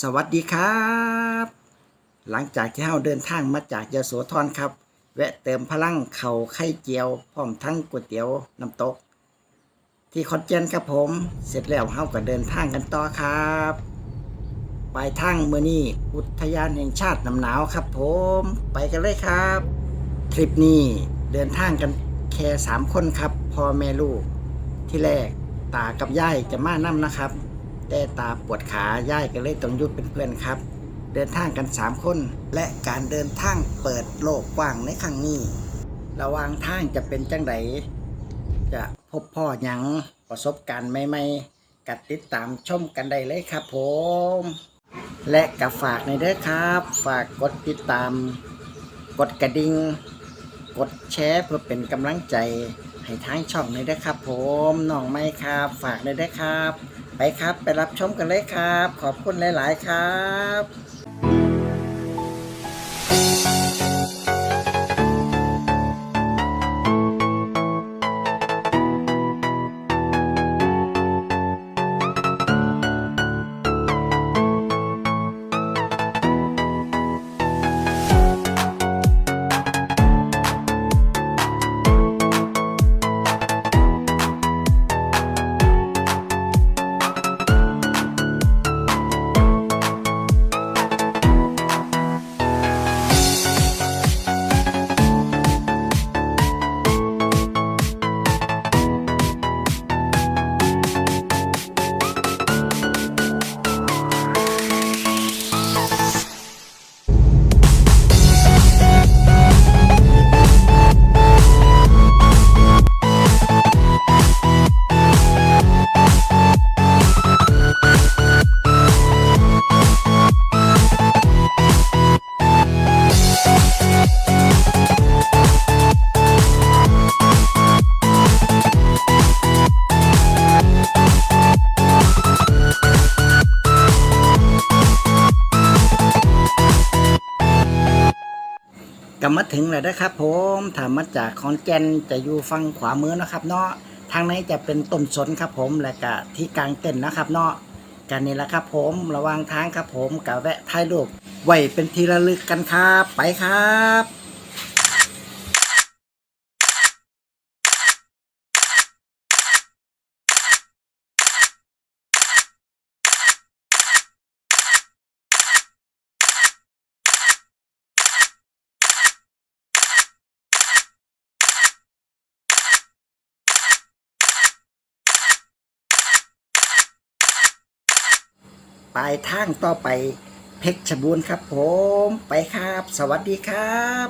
สวัสดีครับ หลังจากที่เราเดินทางมาจากยโสธรครับ แวะเติมพลังเข่าไข่เจียวพร้อมทั้งก๋วยเตี๋ยวน้ำตก ที่ขอนแก่นครับผม เสร็จแล้วเราก็เดินทางกันต่อครับไปทางเมื่อนี้อุทยานแห่งชาติน้ำหนาวครับผม ไปกันเลยครับ ทริปนี้เดินทางกันแค่สามคนครับพ่อแม่ลูกที่แรกตากับยายจะมานํนะครับ แต่ตาปวดขาย่ายก็เลยต้องยุดเป็นเพื่อนครับ เดินทางกัน 3 คน และการเดินทางเปิดโลกกว้างในครั้งนี้ ระหว่างทางจะเป็นจังไดจะพบพ่อหยังประสบการณ์ใหม่ๆกัดติดตามชมกันได้เลยครับผม และกับฝากในเด้อครับ ฝากกดติดตาม กดกระดิ่งกดแชร์เพื่อเป็นกำลังใจให้ทางช่องในเด้อครับ ผมน้องไม่ครับ ฝากในเด้อครับ ไปครับ ไปรับชมกันเลยครับ ขอบคุณหลาย ๆ ครับ กลับมาถึงแล้วนะครับ ผมถามมาจากขอนแก่นจะอยู่ฝั่งขวามือนะครับ เนาะทางในจะเป็นต้นสนครับ ผมและก็ที่กลางเต็นท์นะครับ เนาะกันนี่แหละครับ ผมระวังทางครับ ผมกับแวะถ่ายรูปไว้เป็นทีละลึกกันครับไปครับ ปลายทางต่อไปเพชรบูรณ์ครับผม ไปครับ สวัสดีครับ